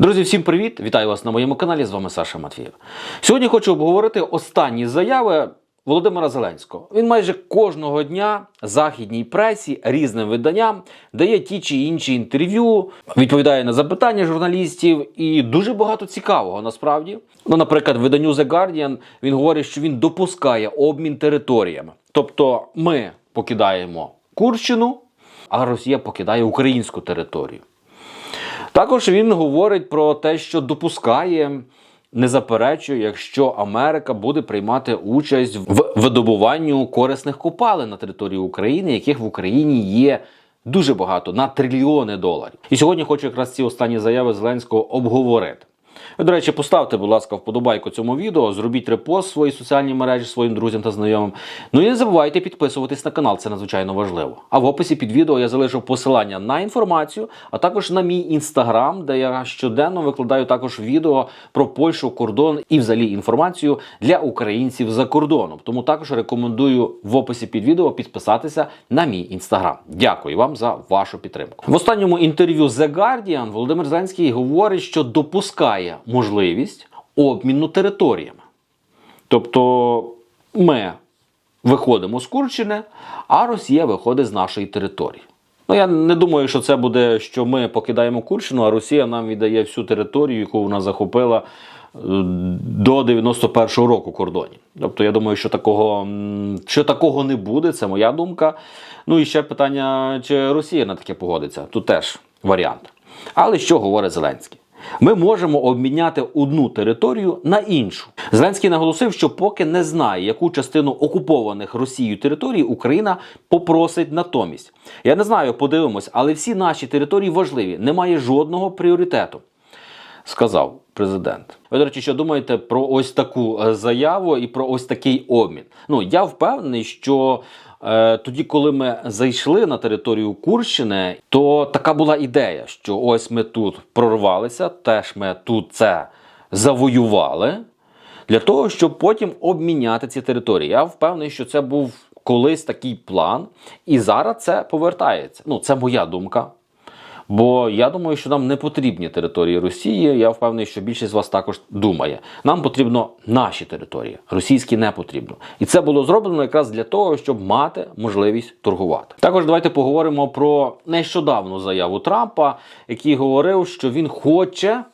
Друзі, всім привіт! Вітаю вас на моєму каналі. З вами Саша Матвієв. Сьогодні хочу обговорити останні заяви Володимира Зеленського. Він майже кожного дня західній пресі різним виданням дає ті чи інші інтерв'ю, відповідає на запитання журналістів і дуже багато цікавого насправді. Ну, наприклад, виданню The Guardian він говорить, що він допускає обмін територіями. Тобто ми покидаємо Курщину, а Росія покидає українську територію. Також він говорить про те, що допускає, не заперечує, якщо Америка буде приймати участь в видобуванню корисних копалин на території України, яких в Україні є дуже багато на трильйони доларів. І сьогодні хочу якраз ці останні заяви Зеленського обговорити. До речі, поставте, будь ласка, вподобайку цьому відео, зробіть репост в свої соціальні мережі своїм друзям та знайомим. Ну і не забувайте підписуватись на канал, це надзвичайно важливо. А в описі під відео я залишу посилання на інформацію, а також на мій інстаграм, де я щоденно викладаю також відео про Польщу, кордон і взагалі інформацію для українців за кордоном. Тому також рекомендую в описі під відео підписатися на мій інстаграм. Дякую вам за вашу підтримку. В останньому інтерв'ю The Guardian Володимир Зеленський говорить, що допускає можливість обміну територіями. Тобто ми виходимо з Курщини, а Росія виходить з нашої території. Ну, я не думаю, що це буде, що ми покидаємо Курщину, а Росія нам віддає всю територію, яку вона захопила е, до 91-го року кордонів. Тобто, я думаю, що такого, що такого не буде, це моя думка. Ну і ще питання, чи Росія на таке погодиться. Тут теж варіант. Але що говорить Зеленський? Ми можемо обміняти одну територію на іншу. Зеленський наголосив, що поки не знає, яку частину окупованих Росією територій Україна попросить натомість. Я не знаю, подивимось, але всі наші території важливі. Немає жодного пріоритету. Сказав президент. Ви, до речі, що думаєте про ось таку е, заяву і про ось такий обмін? Ну я впевнений, що е, тоді, коли ми зайшли на територію Курщини, то така була ідея, що ось ми тут прорвалися, теж ми тут це завоювали для того, щоб потім обміняти ці території. Я впевнений, що це був колись такий план, і зараз це повертається. Ну, це моя думка. Бо я думаю, що нам не потрібні території Росії. Я впевнений, що більшість з вас також думає. Нам потрібно наші території, російські не потрібно. І це було зроблено якраз для того, щоб мати можливість торгувати. Також давайте поговоримо про нещодавну заяву Трампа, який говорив, що він хоче.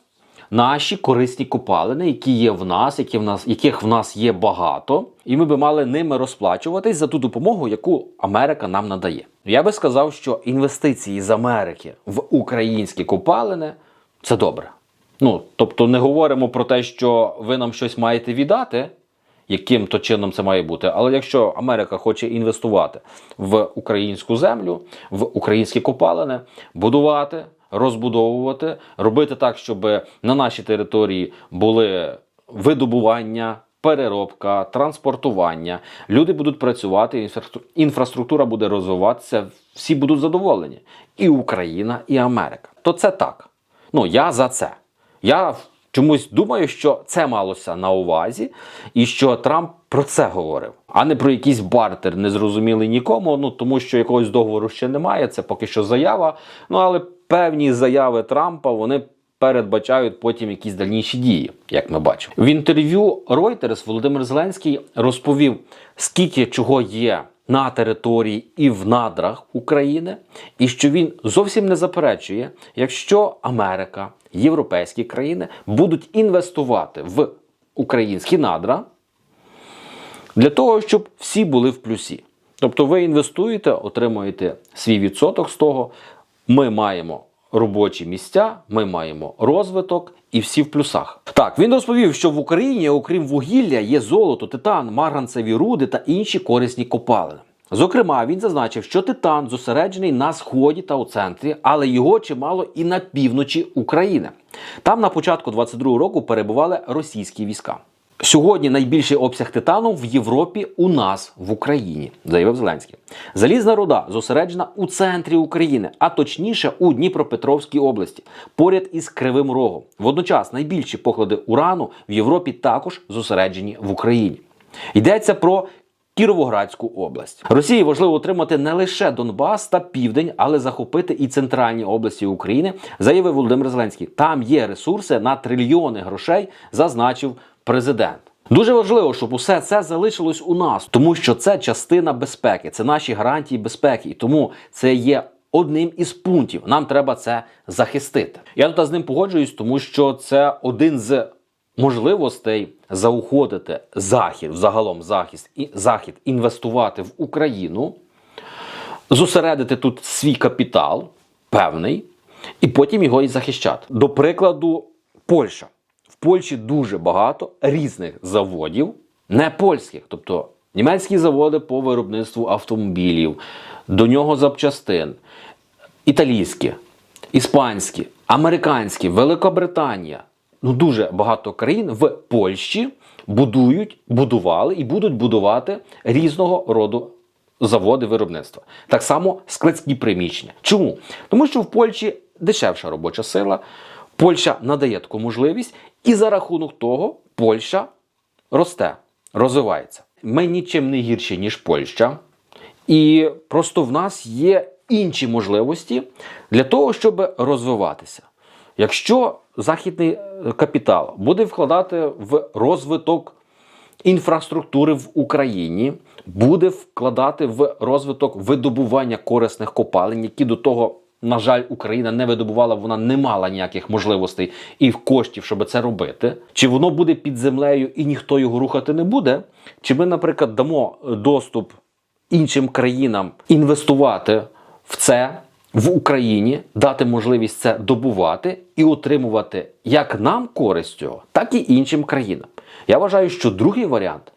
Наші корисні копалини, які є в нас, які в нас, яких в нас є багато, і ми би мали ними розплачуватись за ту допомогу, яку Америка нам надає. Я би сказав, що інвестиції з Америки в українські копалини це добре. Ну тобто, не говоримо про те, що ви нам щось маєте віддати, яким то чином це має бути. Але якщо Америка хоче інвестувати в українську землю, в українські копалини, будувати, розбудовувати, робити так, щоб на нашій території були видобування. Переробка, транспортування, люди будуть працювати, інфраструк- інфраструктура буде розвиватися, всі будуть задоволені. І Україна, і Америка. То це так. Ну я за це. Я чомусь думаю, що це малося на увазі, і що Трамп про це говорив, а не про якийсь бартер, незрозумілий нікому. Ну тому що якогось договору ще немає. Це поки що заява. Ну але певні заяви Трампа вони. Передбачають потім якісь дальніші дії, як ми бачимо. В інтерв'ю Reuters Володимир Зеленський розповів, скільки чого є на території і в надрах України, і що він зовсім не заперечує, якщо Америка, європейські країни будуть інвестувати в українські надра для того, щоб всі були в плюсі. Тобто ви інвестуєте, отримуєте свій відсоток з того. Ми маємо робочі місця, ми маємо розвиток і всі в плюсах. Так, він розповів, що в Україні, окрім вугілля, є золото, титан, марганцеві руди та інші корисні копалини. Зокрема, він зазначив, що титан зосереджений на сході та у центрі, але його чимало і на півночі України. Там на початку 22-го року перебували російські війська. Сьогодні найбільший обсяг титану в Європі у нас в Україні, заявив Зеленський. Залізна руда зосереджена у центрі України, а точніше у Дніпропетровській області, поряд із Кривим Рогом. Водночас найбільші поклади урану в Європі також зосереджені в Україні. Йдеться про Кіровоградську область. Росії важливо отримати не лише Донбас та Південь, але захопити і центральні області України, заявив Володимир Зеленський. Там є ресурси на трильйони грошей, зазначив президент. Дуже важливо, щоб усе це залишилось у нас, тому що це частина безпеки, це наші гарантії безпеки, і тому це є одним із пунктів. Нам треба це захистити. Я тут з ним погоджуюсь, тому що це один з можливостей заохотити захід, загалом захист і захід інвестувати в Україну, зосередити тут свій капітал певний, і потім його і захищати. До прикладу, Польща. Польщі дуже багато різних заводів, не польських, тобто німецькі заводи по виробництву автомобілів, до нього запчастин, італійські, іспанські, американські, Великобританія. Ну, дуже багато країн в Польщі будують, будували і будуть будувати різного роду заводи виробництва. Так само складські приміщення. Чому? Тому що в Польщі дешевша робоча сила, Польща надає таку можливість, і за рахунок того Польща росте, розвивається. Ми нічим не гірші, ніж Польща. І просто в нас є інші можливості для того, щоб розвиватися. Якщо західний е, капітал буде вкладати в розвиток інфраструктури в Україні, буде вкладати в розвиток видобування корисних копалин, які до того, на жаль, Україна не видобувала, вона не мала ніяких можливостей і коштів, щоб це робити. Чи воно буде під землею і ніхто його рухати не буде? Чи ми, наприклад, дамо доступ іншим країнам інвестувати в це в Україні, дати можливість це добувати і отримувати як нам користь цього, так і іншим країнам. Я вважаю, що другий варіант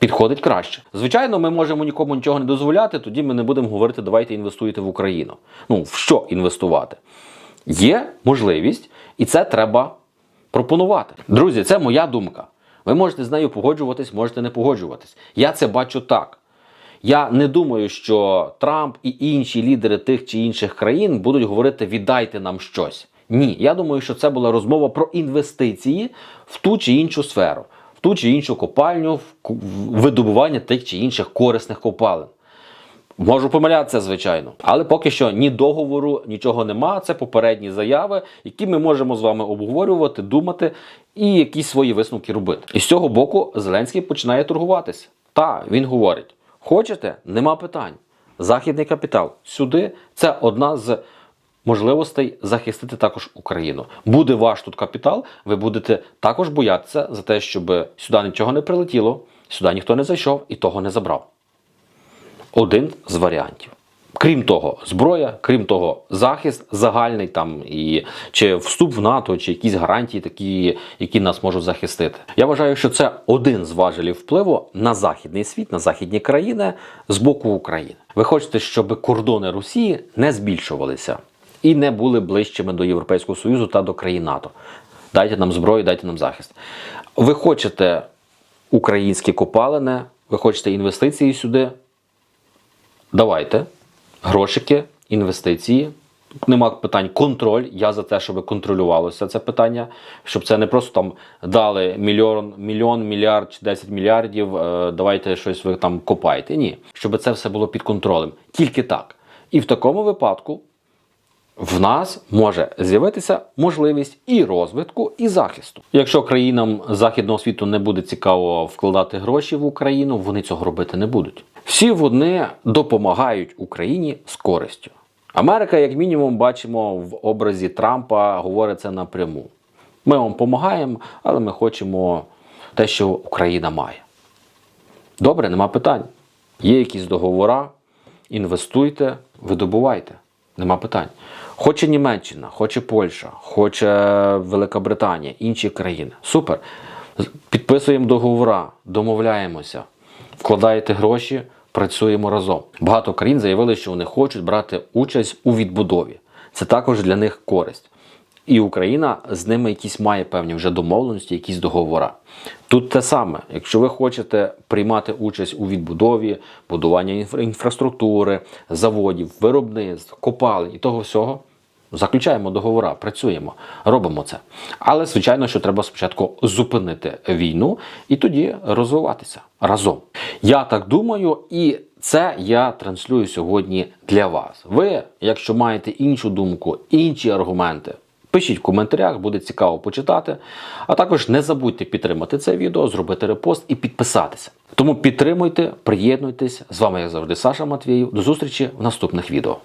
підходить краще. Звичайно, ми можемо нікому нічого не дозволяти, тоді ми не будемо говорити, давайте інвестуйте в Україну. Ну, в що інвестувати? Є можливість, і це треба пропонувати. Друзі, це моя думка. Ви можете з нею погоджуватись, можете не погоджуватись. Я це бачу так. Я не думаю, що Трамп і інші лідери тих чи інших країн будуть говорити віддайте нам щось. Ні, я думаю, що це була розмова про інвестиції в ту чи іншу сферу, ту чи іншу копальню, в видобування тих чи інших корисних копалин. Можу помилятися, звичайно, але поки що ні договору, нічого нема. Це попередні заяви, які ми можемо з вами обговорювати, думати і якісь свої висновки робити. І з цього боку Зеленський починає торгуватися. Та він говорить: хочете, нема питань. Західний капітал сюди це одна з можливостей захистити також Україну. Буде ваш тут капітал, ви будете також боятися за те, щоб сюди нічого не прилетіло, сюди ніхто не зайшов і того не забрав один з варіантів. Крім того, зброя, крім того, захист загальний там і чи вступ в НАТО, чи якісь гарантії, такі, які нас можуть захистити. Я вважаю, що це один з важелів впливу на західний світ, на західні країни з боку України. Ви хочете, щоб кордони Росії не збільшувалися і не були ближчими до Європейського Союзу та до країн НАТО. Дайте нам зброю, дайте нам захист. Ви хочете українські копалини, ви хочете інвестиції сюди. Давайте грошики, інвестиції. Нема питань контроль. Я за те, щоб контролювалося це питання, щоб це не просто там дали мільйон, мільйон, мільярд чи 10 мільярдів. е, давайте щось ви там копайте. Ні, щоб це все було під контролем. Тільки так. І в такому випадку в нас може з'явитися можливість і розвитку, і захисту. Якщо країнам західного світу не буде цікаво вкладати гроші в Україну, вони цього робити не будуть. Всі вони допомагають Україні з користю. Америка, як мінімум, бачимо в образі Трампа, говорить це напряму. Ми вам допомагаємо, але ми хочемо те, що Україна має. Добре, нема питань. Є якісь договори, інвестуйте, видобувайте. Нема питань. Хоче Німеччина, хоче Польща, хоче Велика Британія, інші країни. Супер. Підписуємо договори, домовляємося, вкладаєте гроші, працюємо разом. Багато країн заявили, що вони хочуть брати участь у відбудові. Це також для них користь. І Україна з ними якісь має певні вже домовленості, якісь договори. Тут те саме, якщо ви хочете приймати участь у відбудові, будуванні інфра- інфраструктури, заводів, виробництв, копалень і того всього, заключаємо договори, працюємо, робимо це. Але звичайно, що треба спочатку зупинити війну і тоді розвиватися разом. Я так думаю, і це я транслюю сьогодні для вас. Ви, якщо маєте іншу думку, інші аргументи. Пишіть в коментарях, буде цікаво почитати. А також не забудьте підтримати це відео, зробити репост і підписатися. Тому підтримуйте, приєднуйтесь. З вами, як завжди, Саша Матвіїв. До зустрічі в наступних відео.